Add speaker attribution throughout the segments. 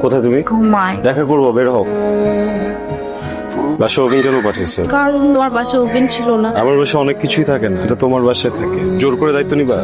Speaker 1: কোথায় তুমি? দেখা করব বের হও। বাসা ওভেন কেন পাঠিয়েছে
Speaker 2: কারণ বাসায় ওভেন ছিল না।
Speaker 1: আমার বাসায় অনেক কিছুই থাকে না এটা তোমার বাসায় থাকে। জোর করে দায়িত্ব নিবা?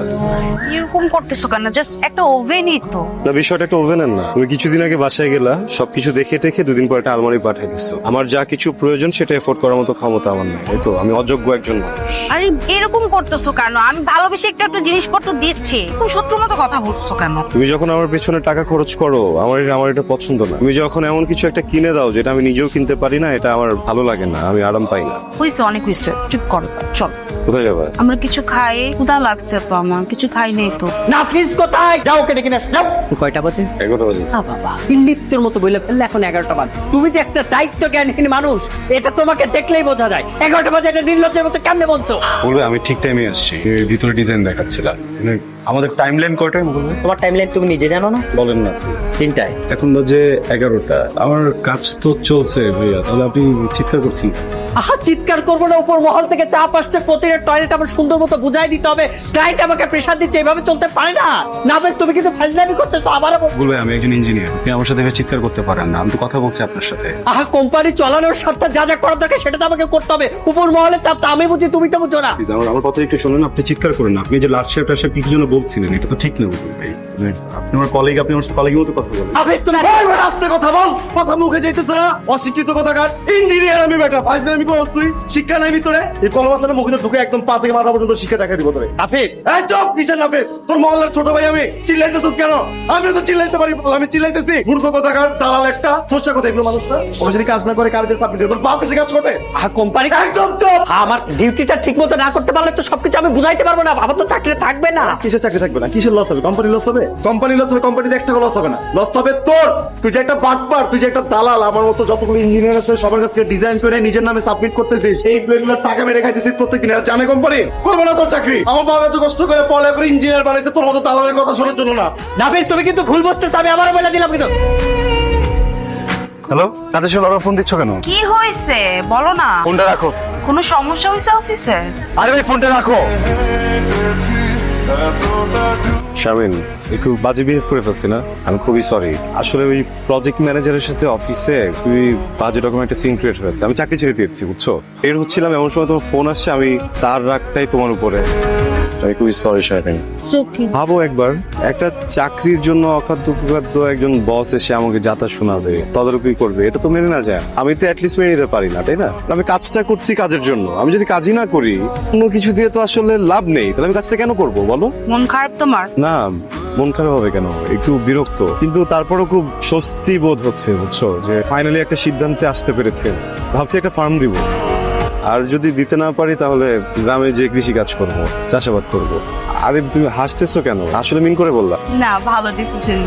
Speaker 2: এরকম করতেছো কেন? জাস্ট একটা ওভেনই তো।
Speaker 1: না বিষয়টা একটা ওভেনের না। তুমি কিছুদিন আগে বাসায় গেলা সবকিছু দেখে টেখে দুদিন পর একটা আলমারি পাঠিয়ে দিচ্ছ আমার যা কিছু প্রয়োজন সেটা এফোর্ড করার মতো ক্ষমতা আমার নাই এই তো আমি অযোগ্য একজন মানুষ।
Speaker 2: আরে এরকম করতেছো কেন? আমি ভালোবেসে একটা একটা জিনিসপত্র দিচ্ছি। তুমি শত্রুর মতো কথা বলছো কেন?
Speaker 1: তুমি যখন আমার পেছনে টাকা খরচ করো আমার এটা- আমার এটা পছন্দ না। তুমি যখন এমন কিছু একটা কিনে দাও যেটা আমি নিজেও কিনতে পারি না এটা আমার ভালো লাগে না আমি আরাম পাই না।
Speaker 2: হয়েছে অনেক হয়েছে চুপ করো চল।
Speaker 1: কোথায় যাবা?
Speaker 2: আমরা কিছু খাই ক্ষুধা লাগছে তো আমার কিছু খাই নেই তো।
Speaker 3: নাফিস কোথায়? যাও কেটে কিনে যাও। কয়টা বাজে?
Speaker 1: এগারোটা বাজে।
Speaker 3: আ বাবা ইন্ডিপ্তের মতো বইলে ফেললে এখন এগারোটা বাজে। তুমি যে একটা দায়িত্ব জ্ঞানহীন মানুষ এটা তোমাকে দেখলেই বোঝা যায়। এগারোটা বাজে এটা নির্লজ্জের মতো কেমনে বলছো?
Speaker 1: বলবে আমি ঠিক টাইমে আসছি। এর ভিতরে ডিজাইন দেখাচ্ছিলাম মানে আমাদের টাইম লাইন কয়টায় বলবে
Speaker 3: তোমার টাইমলাইন তুমি নিজে জানো না?
Speaker 1: বলেন না।
Speaker 3: তিনটায়।
Speaker 1: এখন বাজে এগারোটা। আমার কাজ তো চলছে ভাইয়া তাহলে আপনি চিৎকার করছেন
Speaker 3: আহা চিৎকার করব না উপর মহল থেকে চাপ আসছে প্রতিটা টয়লেট আমার সুন্দর মতো বুঝাই দিতে হবে। ক্লায়েন্ট আমাকে প্রেশার দিচ্ছে এভাবে চলতে পারে না। না বেশ তুমি কিন্তু ফাইজলামি করতেছো আবারও বল-
Speaker 1: বলবে আমি একজন ইঞ্জিনিয়ার আপনি আমার সাথে এভাবে চিৎকার করতে পারেন না। আমি তো কথা বলছি আপনার সাথে।
Speaker 3: আহা কোম্পানি চালানোর স্বার্থে যা যা করার দরকার সেটা তো আমাকে করতে হবে। উপর মহলের চাপ তো আমি বুঝি তুমি তো বুঝো না।
Speaker 1: আমার কথা একটু শুনুন আপনি চিৎকার করুন না। আপনি যে লাস্ট শেপ টাশেপ কি জন্য বলছিলেন এটা তো ঠিক না ভাই। আপনি আমার কলিগ আপনি আমার কলিগের মতো কথা বলেন।
Speaker 3: আবে তুমি
Speaker 4: আস্তে কথা বল। কথা মুখে যাইতেছে না। অশিক্ষিত কথাকার। ইঞ্জিনিয়ার আমি বেটা। ফাইজে আমি করছ তুই। শিক্ষা নাই ভিতরে। এই কলম আছে মুখে ঢুকে একদম পা থেকে মাথা পর্যন্ত শিক্ষা দেখা দিব তোরে।
Speaker 3: আফিফ
Speaker 4: এই চুপ কিসের নাফে তোর মহল্লার ছোট ভাই আমি। চিল্লাইতেছিস কেন? আমি তো চিল্লাইতে পারি। আমি চিল্লাইতেছি। মূর্খ কথাকার দালাল একটা। সমস্যা কথা এগুলো মানুষরা? ও যদি কাজ না করে তোর বাপ এসে কাজ করবে।
Speaker 3: কোম্পানি
Speaker 4: একদম চুপ।
Speaker 3: আমার ডিউটিটা ঠিক মতো না করতে পারলে তো সবকিছু আমি বুঝাইতে পারব না। বাবা তো চাকরি থাকবে না।
Speaker 4: কিসের চাকরি থাকবে না? কিসের লস হবে? কোম্পানি লস হবে? কোম্পানি লস হবে কোম্পানিতে একটা লস হবে না। লস হবে তোর। তুই যে একটা বাটপার তুই যে একটা দালাল আমার মতো যতগুলো ইঞ্জিনিয়ার আছে সবার কাছ থেকে ডিজাইন করে নিজের নামে সাবমিট করতেছিস এই এগুলোর টাকা মেরে খাইতেছিস প্রত্যেকদিন। আর জানে কোম্পানি করবে না তোর চাকরি। আমার বাবা এত কষ্ট করে পড়া করে ইঞ্জিনিয়ার বানাইছে তোর মতো দালালের কথা শোনার জন্য না।
Speaker 3: নাফিস তুমি কিন্তু ভুল বুঝতেছো আমি আবারও বলে দিলাম কিন্তু।
Speaker 1: হ্যালো তাদের সাথে ওরা ফোন দিচ্ছ কেন?
Speaker 2: কি হয়েছে? বলো না।
Speaker 1: ফোনটা রাখো।
Speaker 2: কোনো সমস্যা হয়েছে অফিসে
Speaker 1: আরে ভাই ফোনটা রাখো। শামিন একটু বাজে বিহেভ করে ফেলছি না? আমি খুবই সরি আসলে ওই প্রজেক্ট ম্যানেজারের সাথে অফিসে খুবই বাজে রকম একটা সিন ক্রিয়েট হয়েছে। আমি চাকরি ছেড়ে দিয়েছি, বুঝছ? এর হচ্ছিলাম, এমন সময় তোমার ফোন আসছে, আমি তার রাগটাই তোমার উপরে। আমি খুবই সরি শামিন ভাবো একবার একটা চাকরির জন্য অখাদ্য কুখাদ্য একজন বস এসে আমাকে যাতা শোনাবে তদারকি করবে এটা তো মেনে না যায়। আমি তো অ্যাটলিস্ট মেনে নিতে পারি না তাই না? আমি কাজটা করছি কাজের জন্য আমি যদি কাজই না করি কোনো কিছু দিয়ে তো আসলে লাভ নেই তাহলে আমি কাজটা কেন করব বলো?
Speaker 2: মন খারাপ তোমার?
Speaker 1: না মন খারাপ হবে কেন? একটু বিরক্ত। কিন্তু তারপরও খুব স্বস্তি বোধ হচ্ছে বুঝছ? যে ফাইনালি একটা সিদ্ধান্তে আসতে পেরেছে। ভাবছি একটা ফার্ম দিব। আর যদি দিতে না পারি, তাহলে গ্রামে যে কৃষি কাজ করব, চাষাবাদ করব। আরে, তুমি হাসতেছো কেন? আসলে মিন করে বললাম।
Speaker 2: না, ভালো ডিসিশন